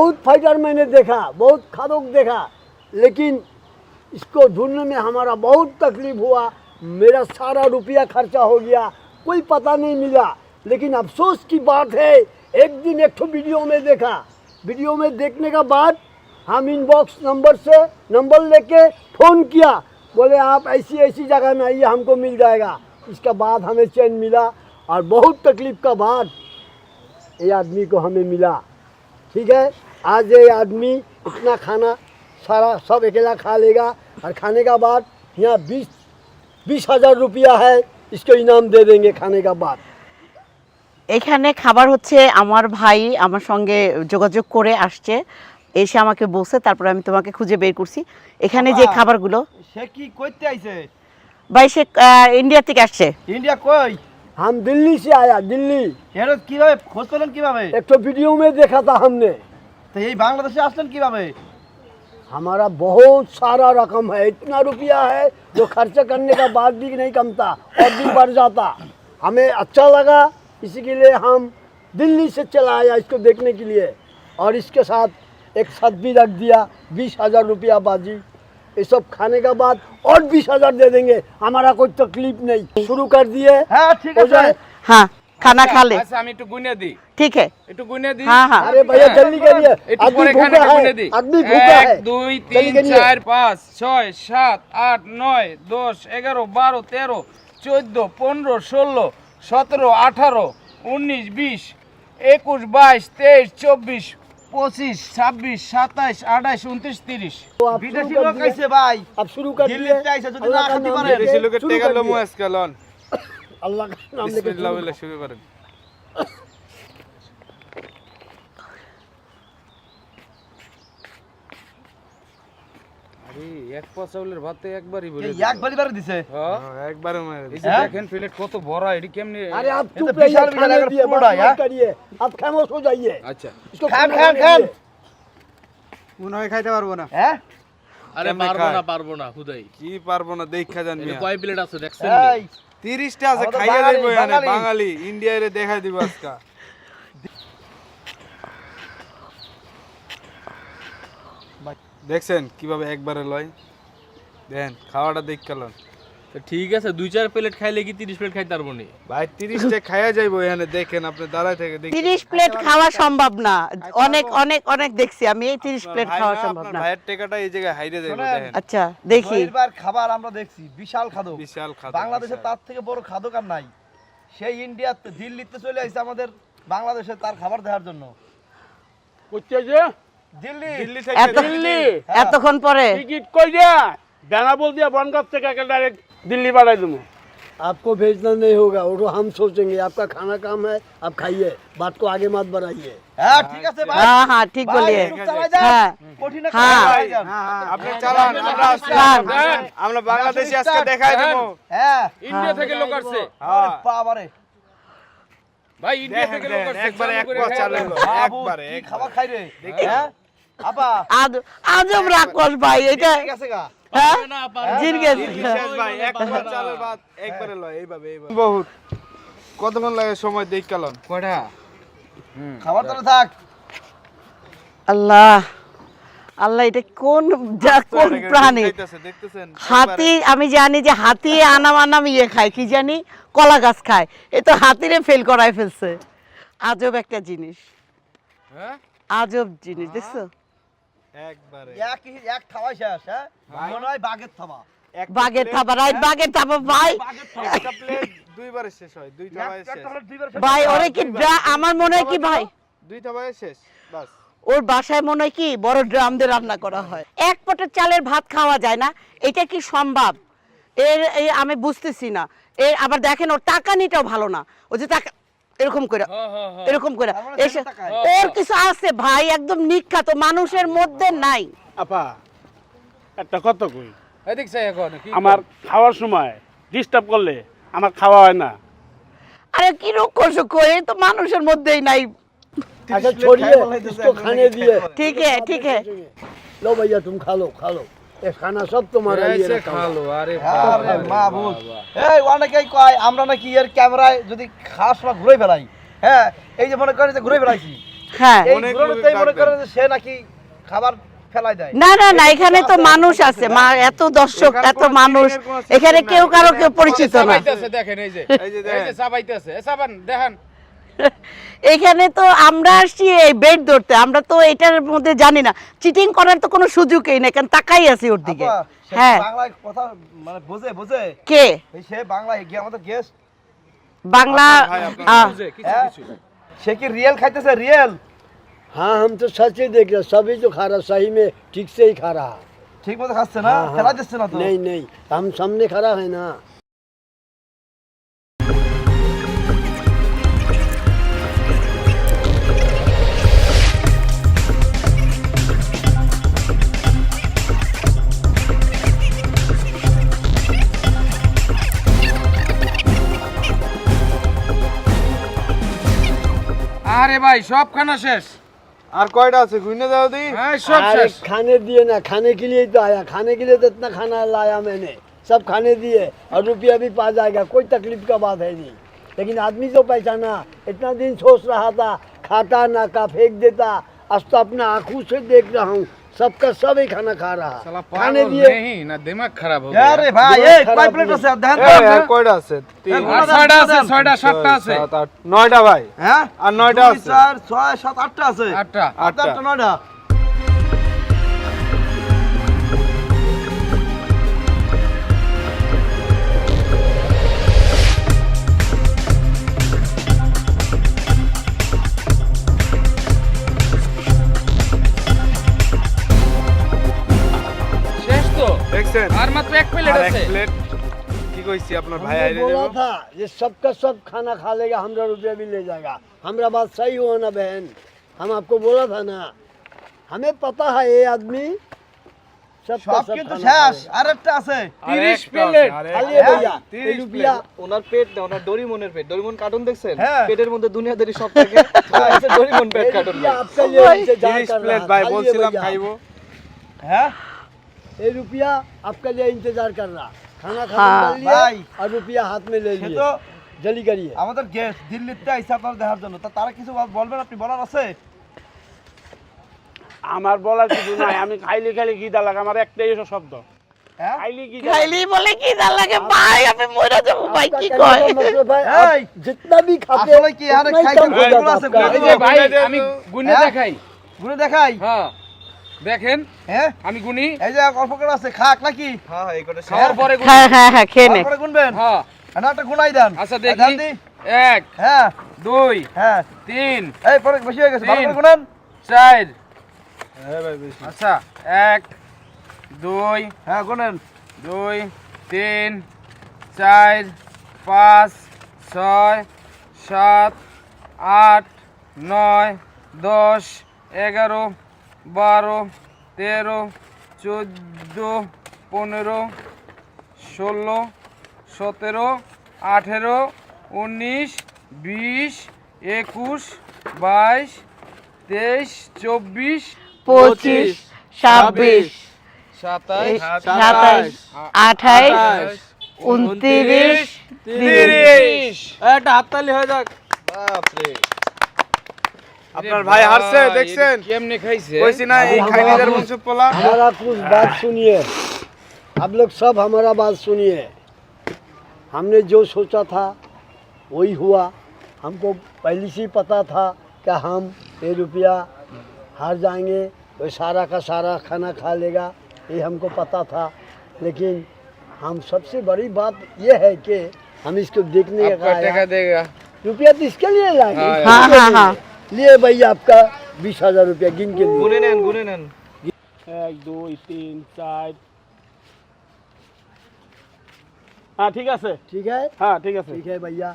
बहुत फाइटर मैंने देखा, बहुत खादोक देखा, लेकिन इसको ढूँढने में हमारा बहुत तकलीफ़ हुआ, मेरा सारा रुपया खर्चा हो गया, कोई पता नहीं मिला। लेकिन अफसोस की बात है, एक दिन एक ठो वीडियो में देखा। वीडियो में देखने का बाद हम इनबॉक्स नंबर से नंबर लेके फ़ोन किया। बोले, आप ऐसी ऐसी जगह में आइए, हमको मिल जाएगा। इसका बाद हमें चैन मिला और बहुत तकलीफ़ का बाद ये आदमी को हमें मिला। ठीक है आज ये आदमी इतना खाना सारा सब अकेला खा लेगा और खाने का बाद यहाँ बीस बीस हजार रुपया है इसको इनाम दे देंगे खाने का बाद এখানে খাবার হচ্ছে আমার ভাই আমার সঙ্গে যোগাযোগ করে আসছে এসে আমাকে বলছে তারপরে আমি তোমাকে খুঁজে বের করছি এখানে যে বাবা। খাবারগুলো সে কি করতে আইছে ভাই সে আহ, ইন্ডিয়া থেকে আসছে ইন্ডিয়া কই हम दिल्ली से आया दिल्ली এর কিভাবে খোঁজ পেলেন কিভাবে एक तो वीडियो में देखा था हमने তো এই বাংলাদেশে আসলেন কিভাবে हमारा बहुत सारा रकम है इतना रुपया है जो खर्च करने का बाद भी नहीं कमता और भी बढ़ जाता हमें अच्छा लगा इसी के लिए हम दिल्ली से चला आया इसको देखने के लिए और इसके साथ एक साथ भी रख दिया बीस हजार रुपया बाजी ये सब खाने का बाद और बीस हजार दे देंगे हमारा कोई तकलीफ नहीं शुरू कर दिए হ্যাঁ ঠিক हो আছে जाए হ্যাঁ খানা খালে আচ্ছা আমি একটু গুনে দিই ঠিক है একটু গুনে দিই हाँ हाँ अरे भैया जल्दी करिए একটু आदमी পরে খানে भूखा গুনে है দিই आदमी भूखा এক है দুই जल्दी তিন करिए। চার পাঁচ ছয় সাত আট নয় দশ এগারো বারো তেরো চোদ্দ পনেরো ষোলো সতেরো আঠারো উনিশ বিশ একুশ বাইশ তেইশ চব্বিশ পঁচিশ ছাব্বিশ সাতাইশ আঠাইশ উনত্রিশ তিরিশ। বিদেশি লোক আইছে ভাই। আপ শুরু কর দিল্লিতে যদি না খেতে পারে বিদেশি লোকের টেকা লমু আজকাল আল্লাহ নাম লেখে শুরু করেন। আরে এক পা চাউলের ভাতে একবারই বলে এই একবারই বারে দিছে হ্যাঁ একবারে মেরে এই যে হ্যাঁ? দেখেন প্লেট কত বড় এটি কেমনে अरे आप ये तो चुप रहिए विशाल विशाल खाने अगर दिए पूरा बात है। मत करिए आप खामोश हो जाइए আচ্ছা इसको खान, खाना खान, खाने खान। दीजिए। মনে হয় খাইতে পারবো না হ্যাঁ আরে কেমনে পারবো খায়? না পারবো না হুদাই কি পারবো না দেখা জান এটা মিয়া কয় প্লেট আছে দেখছেন এই তিরিশটা আছে আমাদের খাইয়া বাঙালি, যাইবো এখানে বাঙালি। বাঙালি ইন্ডিয়ারে দেখাই দিব আজকা দেখছেন কীভাবে একবারে লয়? দেন খাওয়াটা দেখ কেলন তো ঠিক আছে দুই চার প্লেট খাইলে কি তিরিশ প্লেট খাইতে পারব নি? ভাই তিরিশটা খাইয়া যাইবো এখানে দেখেন আপনি দাঁড়ায় থেকে দেখেন। তিরিশ প্লেট খাওয়া সম্ভব না। অনেক অনেক অনেক দেখছি আমি এই তিরিশ প্লেট খাওয়া না, সম্ভব আপনার না। ভাইয়ের টেকাটা এই জায়গায় হাইরে যাইবো। দেখেন। আচ্ছা দেখি। বহির্বার খাবার আমরা দেখছি বিশাল খাদক। বিশাল খাদক, বাংলাদেশে তার থেকে বড় খাদক আর নাই। সেই ইন্ডিয়াতে দিল্লিতে চলে আসছে আমাদের বাংলাদেশে তার খাবার দেওয়ার জন্য। দিল্লি দিল্লি থেকে এত দিল্লি এতক্ষণ পরে টিকিট কই দিয়া বেনাবল দিয়া বনগাঁ থেকে ডাইরেক্ট দিল্লি পাঠাই দেবো आपको भेजना नहीं होगा वो तो हम सोचेंगे आपका खाना काम है आप खाइए बात को आगे मत बढ़ाइए হ্যাঁ ঠিক আছে ভাই হ্যাঁ হ্যাঁ ঠিক ভাই, বলিয়ে একটু চালাই যান। হ্যাঁ কঠিন একটা হ্যাঁ। চালাই যান। আপনি চালান আমরা আসছি চালান। আমরা বাংলাদেশে আজকে দেখাই দেবো হ্যাঁ ইন্ডিয়া থেকে লোক আসছে হ্যাঁ বাবারে ভাই ইন্ডিয়া দেখেন থেকে লোক দেখেন আসছে একবারে এক চালু করে পথ খাইয়া চালালো দেন। বাবু, একবারে কি একবারে। খাবার খাই রে হ্যাঁ আপা আজ আজব রাক্ষস ভাই এটা ঠিক আছে গা। হ্যাঁ? জিন গেছে ভাই এক চালের ভাত একবারে লয় এইভাবে এইভাবে। বহুত। কতক্ষণ লাগে সময় দেখ কেলন কয়টা? খাবার তো থাক। আল্লাহ আল্লাহ এটা কোন যা- কোন প্রাণী? হাতি আমি জানি যে হাতি আনাম আনাম ইয়ে খায় কি জানি? কলা গাছ খায়। এ তো হাতিরে ফেল করায় ফেলছে। আজব একটা জিনিস। হ্যাঁ? আজব জিনিস দেখছ? একবারে। এক এক খাওয়াই শেষ হ্যাঁ? মনে হয় বাঘের থাবা। একটা থাবা রাইট বাঘের থাবা ভাই। একটা প্লেট দুইবারে শেষ হয় দুই থাবায় শেষ। হলে দুইবার শেষ। ভাই ওরে কি আমার মনে হয় কি ভাই? দুই থাবায় শেষ বাস। ওর বাসায় মনে হয় কি বড় ড্রাম দিয়ে রান্না করা হয়। এক পটের চালের ভাত খাওয়া যায় না এটা কি সম্ভব? এর এই আমি বুঝতেছি না। এর আবার দেখেন ওর টাকা নিটাও ভালো না। ও যে টাকা এরকম করে হ্যাঁ হ্যাঁ হ্যাঁ এরকম করে তার মানে এসে সেটা তাকায়। ওর কিছু আছে ভাই একদম নিখ্যাত মানুষের মধ্যে নাই আপা একটা কত কই এদিক চাই এখন কি আমার খাওয়ার সময় ডিস্টার্ব করলে আমার খাওয়া হয় না আরে কি রোগ করছো কই এই তো মানুষের মধ্যেই নাই अच्छा छोड़िए इसको खाने दिए ठीक है ठीक है लो भैया तुम खा लो खा लो নাকি হ্যাঁ। ফেলাই না না না এখানে তো মানুষ আছে মা এত দর্শক এত মানুষ। এখানে কেউ কারও কেউ পরিচিত না। দেখেন এই যে। দেখেন। এখানে তো আমরা আসছি এই বেড ধরতে আমরা তো এটার মধ্যে জানি না চিটিং করার তো কোনো সুযোগই নেই কারণ তাকাই আছি ওর দিকে আপা, সে কি হ্যাঁ বাংলায় কথা মানে বোঝে বোঝে কে এই সে বাংলায় গিয়ে আমাদের গেস্ট বাংলা ভাই, আপনার আহ, বুঝে কিছু হ্যাঁ? কিছু সে কি রিয়েল খাইতেছে রিয়েল हाँ हम तो सच ही देख रहे हैं, सभी तो खा रहा सही में ठीक से ही खा रहा ঠিক মতো খাচ্ছে না हाँ, हाँ। ফেলাই দিচ্ছে না তো नहीं नहीं हम सामने खड़ा है ना আরে ভাই সব খানা শেষ আর কয়টা আছে ঘুরে দাও দি হ্যাঁ সব अरे শেষ खाने दिए ना खाने के लिए ही तो आया खाने के लिए तो इतना खाना लाया मैंने सब खाने दिए और रुपया भी पा जाएगा कोई तकलीफ का बात है नहीं लेकिन आदमी तो पहचाना इतना दिन सोच रहा था खाता ना का फेंक देता आज तो अपना आंखों से देख रहा हूँ सबका सब ही खाना खा रहा। खाने दिए। नहीं ना दिमाग खराब हो गया। अरे भाई? एक কয় প্লেট আছে ধ্যান দাও হ্যাঁ কয়টা আছে তিন ছয়টা আছে ছয়টা সাতটা আছে নয়টা ভাই হ্যাঁ আর নয়টা আছে 4 6 7 8টা আছে 8টা 8টা 9টা তো দেখছেন আর মাত্র এক প্লেট আর এক আছে প্লেট কি কইছি আপনার ভাই हमने আইরে बोला দেবো था ये सबका सब खाना खा लेगा हमरा रुपया भी ले जाएगा हमारा बात सही हुआ ना बहन हम आपको बोला था ना हमें पता है ये आदमी सबका সব सब কিন্তু खाना खा শেষ लेगा। আরেকটা আছে তিরিশ আরেকটা আছে, প্লেট আরেকটা। খালি भैया ये তিরিশ रुपया ওনার পেট না ওনার ডরিমনের পেট ডরিমন কার্টুন দেখছেন হ্যাঁ। পেটের মধ্যে দুনিয়াদারি সব থাকে আছে ডরিমন পেট ये কার্টুন रुपया आपके लिए इंतजार তিরিশ कर প্লেট रहा ভাই खाली বলছিলাম भैया। খাইবো হ্যাঁ ये रुपया आपके लिए इंतजार कर रहा खाना हाँ। खत्म कर लिए भाई। और रुपया हाथ में ले সে लिए তো जल्दी करिए আমাদের গেস্ট দিল্লিতে আইসা আপনার দেখার জন্য তা তারা কিছু বলবেন আপনি বলার আছে আমার বলার কিছু নাই আমি খাইলে খাইলে গিদা লাগে আমার একটাই এসব শব্দ হ্যাঁ খাইলে গিদা খাইলি বলে কি দাল লাগে ভাই আমি মরে যাবো ভাই आपका কি कहने কয় का मतलब है এই, आप जितना भी खाते আসলে কি আরে उतना ही খাইতে कम हो গুলো जाता আছে, आपका। গুলো এই যে ভাই গুনে দেন আমি তো। গুনে হ্যাঁ? দেখাই গুনে দেখাই হ্যাঁ দেখেন হ্যাঁ? আমি গুনি। এই যে অল্প করে আছে খাক নাকি? হ্যাঁ এই কটা খাওয়ার পরে গুনি হ্যাঁ হ্যাঁ হ্যাঁ খেয়ে নে। তারপরে গুনবেন? হ্যাঁ। না একটা গুনাই দেন। আচ্ছা দেন দেখি দি। এক হ্যাঁ। দুই হ্যাঁ। তিন এই পরে বেশি হয়ে গেছে ভালো করে গুনেন। চার। হ্যাঁ ভাই বেশি। আচ্ছা এক দুই হ্যাঁ গুনেন। দুই তিন চার পাঁচ ছয় সাত আট নয় দশ এগারো বারো তেরো চোদ্দ পনেরো ষোলো সতেরো আঠেরো উনিশ বিশ একুশ বাইশ তেইশ চব্বিশ পঁচিশ ছাব্বিশ সাতাইশ সাতাইশ আঠাইশ উনত্রিশ তিরিশ। একটা হাততালি হয়ে যাক। বাপরে। আপনার ভাই হারছে দেখছেন কেমনে খাইছে কইছি না এই খাইনিদের বংশ পোলা हमारा कुछ बात सुनिए आप लोग सब हमारा बात सुनिए हमने जो सोचा था वही हुआ हमको पहले से ही पता था कि हम ये रुपया हार जाएंगे तो सारा का सारा खाना खा लेगा ये हमको पता था लेकिन हम सबसे बड़ी बात ये है कि हम इसको देखने का आपका टका आया। देगा रुपया तो इसके लिए लाएंगे हाँ, इसके हाँ, लिए हाँ, हाँ। लिए भैया आपका बीस हजार रुपया गिन के लिए গুনে নেন গুনে নেন এক দুই তিন চার হ্যাঁ ঠিক আছে ठीक है হ্যাঁ ঠিক আছে ठीक है भैया